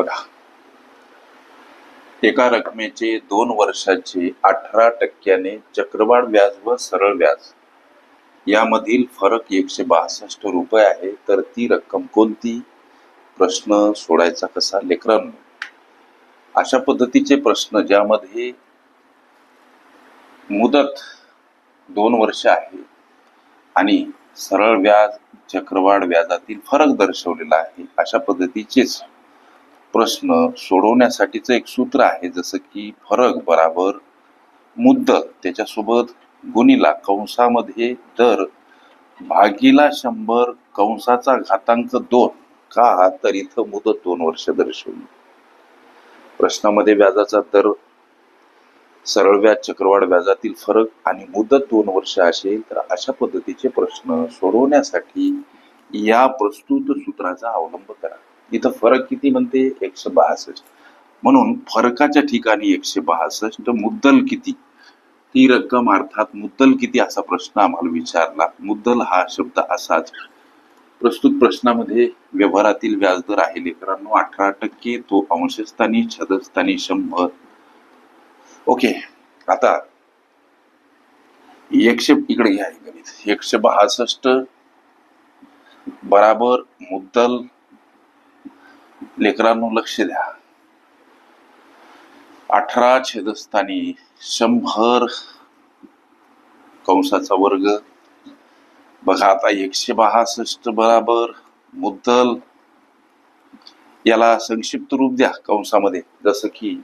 बघा. एका रकमेचे दोन वर्षाचे अठरा टक्क्याने चक्रवाढ व्याज व सरळ व्याज. यामधील फरक एकशे बासष्ट रुपये आहे तर ती रक्कम कोणती? प्रश्न सोडायचा कसा लेकरांनो? अशा पद्धतीचे प्रश्न ज्यामध्ये मुदत दोन वर्ष आहे आणि सरळ व्याज चक्रवाढ व्याजातील फरक दर्शवलेला आहे अशा पद्धतीचेच. प्रश्न सोडवण्यासाठीचं एक सूत्र आहे जसं की फरक बराबर मुद्दल. त्याच्यासोबत गुणिला कंसामध्ये दर भागीला शंभर कंसाचा घातांक दोन. का? तर इथं मुदत दोन वर्ष दर्शवली. प्रश्नामध्ये व्याजाचा दर सरळ व्याज चक्रवाढ व्याजातील फरक आणि मुदत दोन वर्ष असेल तर अशा पद्धतीचे प्रश्न सोडवण्यासाठी या प्रस्तुत सूत्राचा अवलंब करा. इथं फरक किती म्हणते? एकशे बासष्ट. म्हणून फरकाच्या ठिकाणी एकशे बासष्ट मुद्दल किती? ती रक्कम अर्थात मुद्दल किती असा प्रश्न आम्हाला विचारला. मुद्दल हा शब्द असाच. प्रस्तुत प्रश्नामध्ये व्यवहारातील व्याजदर आहे लेकरांनो अठरा टक्के तो अंशस्थानी छदस्थानी शंभर. ओके आता एकशे इकडे घ्या गणित. एकशे बहासष्ट बराबर मुद्दल लेकरांनो लक्ष द्या. अठरा छेदस्थानी शंभर कंसाचा वर्ग. बघा आता एकशे बासष्ट बराबर मुद्दल. याला संक्षिप्त रूप द्या कंसामध्ये. जसं की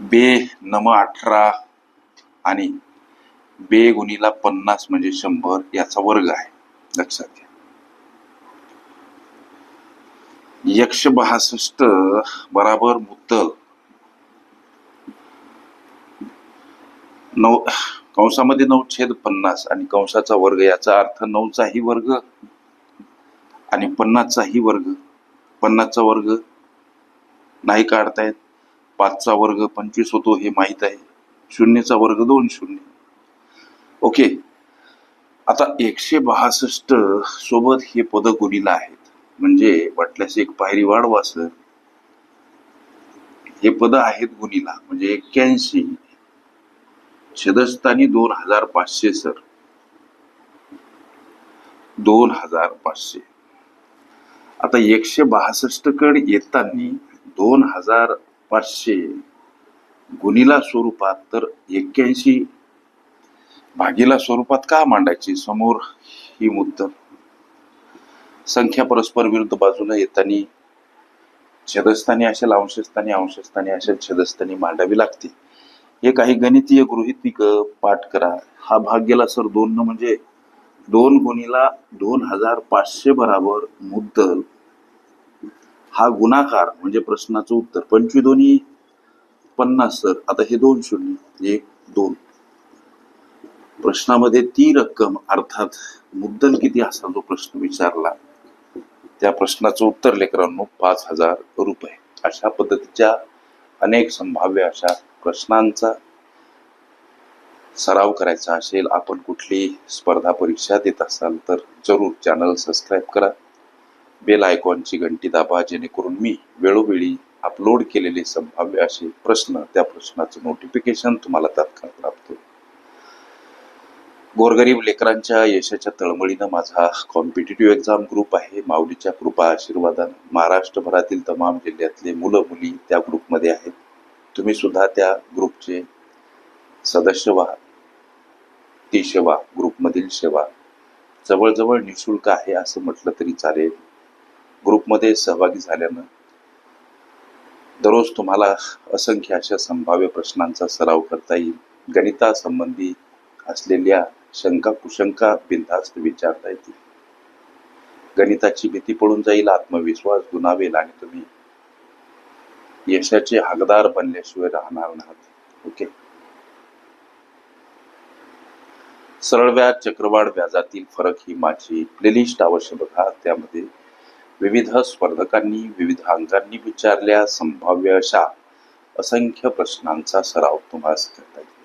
बे नम अठरा आणि बे गुणीला पन्नास म्हणजे शंभर याचा वर्ग आहे. लक्षात घ्या. एकशे बहासष्ट बराबर मुद्दल. नऊ कंसामध्ये नऊ छेद पन्नास आणि कंसाचा वर्ग याचा अर्थ नऊचाही वर्ग आणि पन्नासचाही वर्ग. पन्नासचा वर्ग नाही काढतायत पाचचा वर्ग पंचवीस होतो हे माहीत आहे. शून्यचा वर्ग दोन शून्य. ओके. आता एकशे बहासष्ट सोबत हे पद गुणीला आहे. म्हणजे वाटल्यास एक पायरी वाढवा सर. हे पद आहेत गुणीला म्हणजे एक्क्याऐंशी. छदस्थानी दोन हजार पाचशे सर. दोन हजार पाचशे. आता एकशे बासष्टकडे येताना दोन हजार पाचशे गुणीला स्वरूपात तर एक्क्याऐंशी भागीला स्वरूपात का मांडायची? समोर ही मुद्दल. संख्या परस्पर विरुद्ध बाजूला येताना छदस्थानी असेल अंशस्थानी अंशस्थानी असेल छेदस्थानी मांडावी लागते. हे काही गणितीय गृहितिक पाठ करा. हा भाग गेला सर दोन न म्हणजे दोन गुणीला दोन हजार पाचशे बराबर मुद्दल. हा गुणाकार म्हणजे प्रश्नाचं उत्तर. पंचवी दोन्ही पन्नास सर. आता हे दोन शून्य एक दोन. प्रश्नामध्ये ती रक्कम अर्थात मुद्दल किती असा जो प्रश्न विचारला. त्या प्रश्नाचं उत्तर लेकरांनो पाच हजार रुपये. अशा पद्धतीच्या अनेक संभाव्य अशा प्रश्नांचा सराव करायचा असेल आपण कुठली स्पर्धा परीक्षा देत असाल तर जरूर चॅनल सबस्क्राईब करा. बेल आयकॉनची घंटी दाबा जेणेकरून मी वेळोवेळी अपलोड केलेले संभाव्य असे प्रश्न त्या प्रश्नाचं नोटिफिकेशन तुम्हाला तात्काळ प्राप्त होईल. गोरगरीब लेकरांच्या यशाच्या तळमळीनं माझा कॉम्पिटेटिव्ह एक्झाम ग्रुप आहे. माऊलीच्या कृपा आशीर्वादानं महाराष्ट्रभरातील तमाम जिल्ह्यातले मुलं मुली त्या ग्रुपमध्ये आहेत. तुम्ही सुद्धा त्या ग्रुपचे सदस्य व्हा. ती सेवा ग्रुपमधील सेवा जवळजवळ निशुल्क आहे असं म्हटलं तरी चालेल. ग्रुपमध्ये सहभागी झाल्यानं दररोज तुम्हाला असंख्य अशा संभाव्य प्रश्नांचा सराव करता येईल. गणितासंबंधी असलेल्या शंका कुशंका बिनधास्त विचारता येतील. गणिताची भीती पडून जाईल आत्मविश्वास गुणावेल आणि तुम्ही यशाचे हकदार बनल्याशिवाय राहणार नाहीत. ओके? सरळ व्याज चक्रवाढ व्याजातील फरक ही माझी प्लेलिस्ट अवश्य बघा. त्यामध्ये विविध स्पर्धकांनी विविध अंगांनी विचारल्या संभाव्य अशा असंख्य प्रश्नांचा सराव तुम्हाला करता येईल.